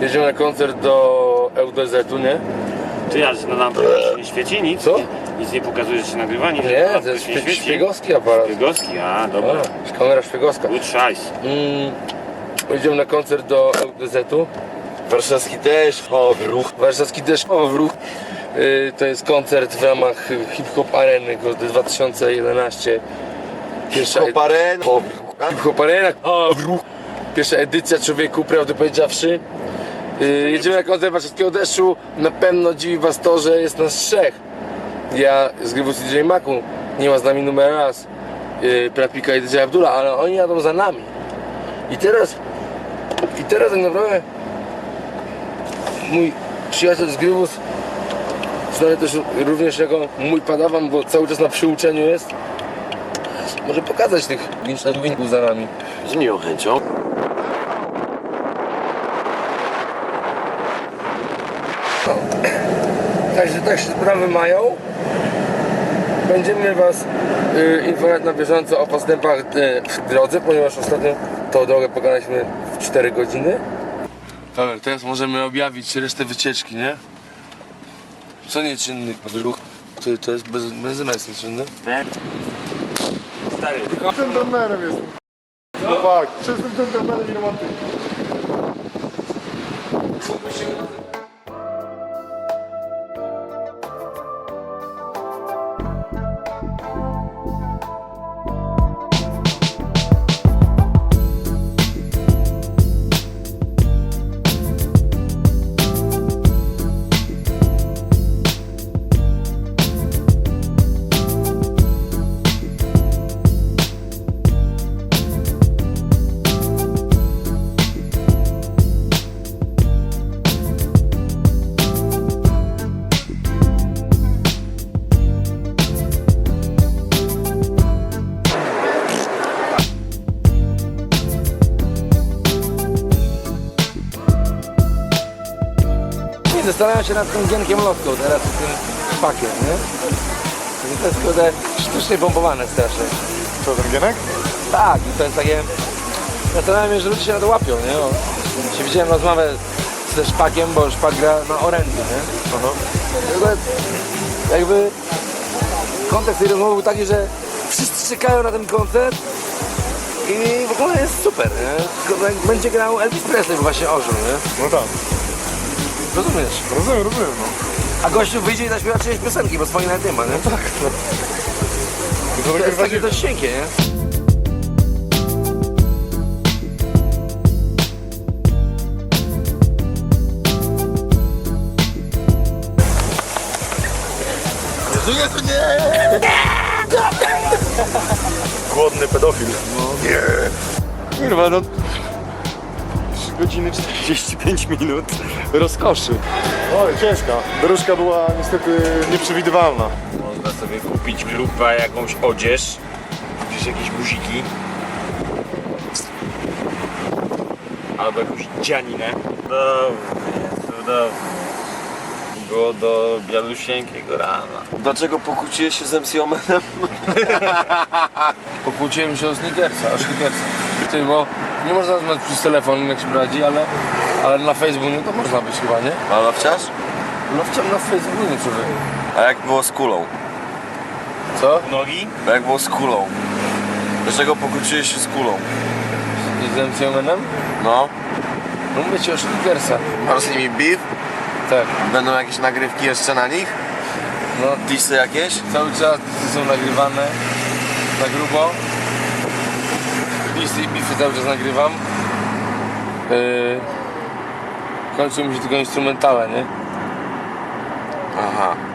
Jedziemy na koncert do LDZ-u, nie? Ty ja no nam to nie świeci nic? Co? Nic nie pokazuje, że się nagrywa? Nic Nie, to jest nie szpie- świeci? szpiegowski aparat. Szpiegowski, a dobra. A, kamera szpiegowska. Good size. Mm, jedziemy na koncert do LDZ-u. Warszawski deszcz, o wróg. Warszawski deszcz, o wróg. Yy, to jest koncert w ramach y, Hip Hop Areny Gody 2011. Pierwsza Koparen. Hip Hop Arena, o wróg. Pierwsza edycja człowieku, prawdę powiedziawszy. Yy, jedziemy na koncert Warszawskiego deszczu. Na pewno dziwi was to, że jest nas trzech. Ja z grywu DJ Maku, nie ma z nami numer raz. Yy, Prapika i DJ Abdullah, ale oni jadą za nami. I teraz, i teraz tak naprawdę mój przyjaciel z Grywus, znany też również jako mój padawan, bo cały czas na przyuczeniu jest, może pokazać tych winków za nami. Z miłą chęcią. Także tak się sprawy mają. Będziemy Was y, informować na bieżąco o postępach y, w drodze, ponieważ ostatnio tą drogę pokonaliśmy w 4 godziny. Dobra, teraz możemy objawić resztę wycieczki, nie? Co nieczynny podruch? To, to jest bez, benzyna jest nieczynny? Stary, Dżentelmenem jest. Chłopak, czystym dżentelmenem i romantykiem. Nie, zastanawiam się nad tym gienkiem lotką teraz, z tym szpakiem, nie? To jest kurde sztucznie bombowane strasznie. Co ten Gienek? Tak, i to jest takie... Zastanawiam się, że ludzie się na to łapią, nie? Bo się widziałem rozmowę ze Szpakiem, bo Szpak gra na orędziu, nie? Aha. Ogóle jakby kontekst tej rozmowy był taki, że wszyscy czekają na ten koncert i w ogóle jest super, nie? Będzie grał Elvis Presley, bo właśnie ożył, nie? No tak. Rozumiesz? Rozumiem, rozumiem, no. A gościu wyjdzie i zaśpiewa czyjeś piosenki, bo swojej nawet nie ma, nie? Tak, no. To, To jest takie dość cienkie, nie? Głodny pedofil. No. Nie. Kurwa, no. 3 godziny 45 minut rozkoszy. Oj, ciężka. Dróżka była niestety nieprzewidywalna. można sobie kupić grupa jakąś odzież, gdzieś jakieś guziki. Albo jakąś dzianinę. Cudownie, cudownie. Było do bialusieńkiego rana. Dlaczego pokłóciłeś się z MC Omenem? Pokłóciłem się o Snickersa, o Snickersa. Ty, bo nie można rozmawiać przez telefon, jak się prowadzi, ale, ale na Facebooku to można być chyba, nie? A nawciarz? No wciąż na Facebooku nie człowiek. A jak było z kulą? Co? Nogi? A jak było z kulą? Dlaczego pokłóciłeś się z kulą? Z MC Omenem? No. No mówię ci o Snickersa. Masz z nimi beef? tak. Będą jakieś nagrywki jeszcze na nich? No, disy jakieś? Cały czas disy są nagrywane na grubo. Disy i bify cały czas nagrywam. Yy, kończą mi się tylko instrumentale, nie? Aha.